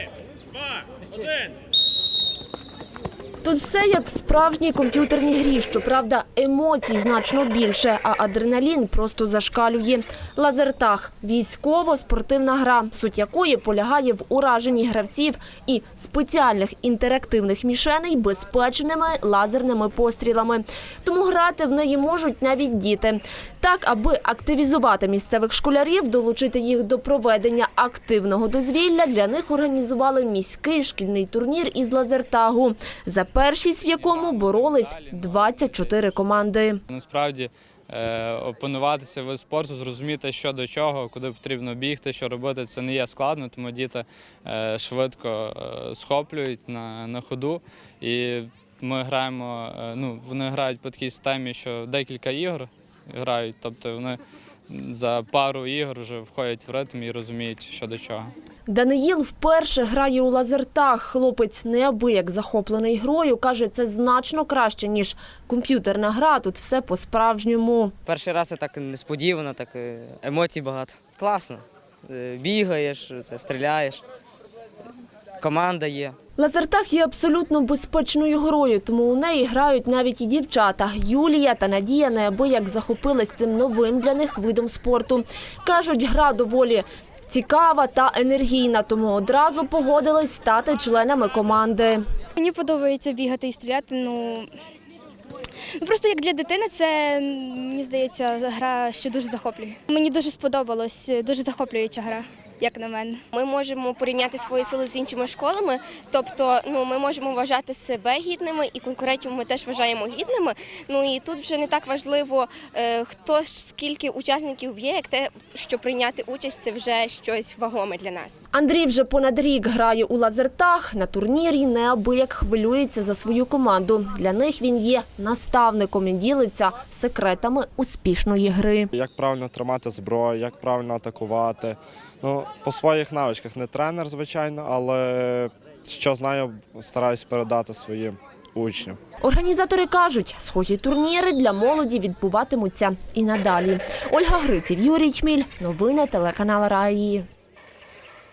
Три, два, один. Тут все як в справжній комп'ютерній грі. Щоправда, емоцій значно більше, а адреналін просто зашкалює. Лазертаг військово-спортивна гра, суть якої полягає в ураженні гравців і спеціальних інтерактивних мішеней безпечними лазерними пострілами. Тому грати в неї можуть навіть діти. Так, аби активізувати місцевих школярів, долучити їх до проведення активного дозвілля, для них організували міський шкільний турнір із лазертагу, за першість в якому боролись 24 команди. Насправді е, опануватися вид спорту, зрозуміти, що до чого, куди потрібно бігти, що робити, це не є складно, тому діти е, швидко е, схоплюють на, на ходу. І ми граємо, ну, вони грають по такій системі, що декілька ігор грають, тобто вони за пару ігор вже входять в ритм і розуміють, що до чого. Даниїл вперше грає у лазертаг. Хлопець неабияк захоплений грою. Каже, це значно краще, ніж комп'ютерна гра. Тут все по-справжньому. Перший раз це так несподівано, так е, емоцій багато. Класно. Е, Бігаєш, це, стріляєш. Команда є. Лазертаг є абсолютно безпечною грою, тому у неї грають навіть і дівчата. Юлія та Надія неабияк захопились цим новим для них видом спорту. Кажуть, гра доволі цікава та енергійна, тому одразу погодились стати членами команди. Мені подобається бігати і стріляти. Ну, ну просто як для дитини, це мені здається, гра, що дуже захоплює. Мені дуже сподобалось, дуже захоплююча гра, як на мене. Ми можемо порівняти свої сили з іншими школами, тобто ну, ми можемо вважати себе гідними і конкурентів ми теж вважаємо гідними. Ну і тут вже не так важливо, е, хто скільки учасників є, як те, що прийняти участь, це вже щось вагоме для нас. Андрій вже понад рік грає у лазертаг. На турнірі неабияк хвилюється за свою команду. Для них він є наставником і ділиться секретами успішної гри. Як правильно тримати зброю, як правильно атакувати. Ну, по своїх навичках не тренер, звичайно, але що знаю, стараюсь передати своїм учням. Організатори кажуть, схожі турніри для молоді відбуватимуться і надалі. Ольга Гриців, Юрій Чміль. Новини телеканал Раї.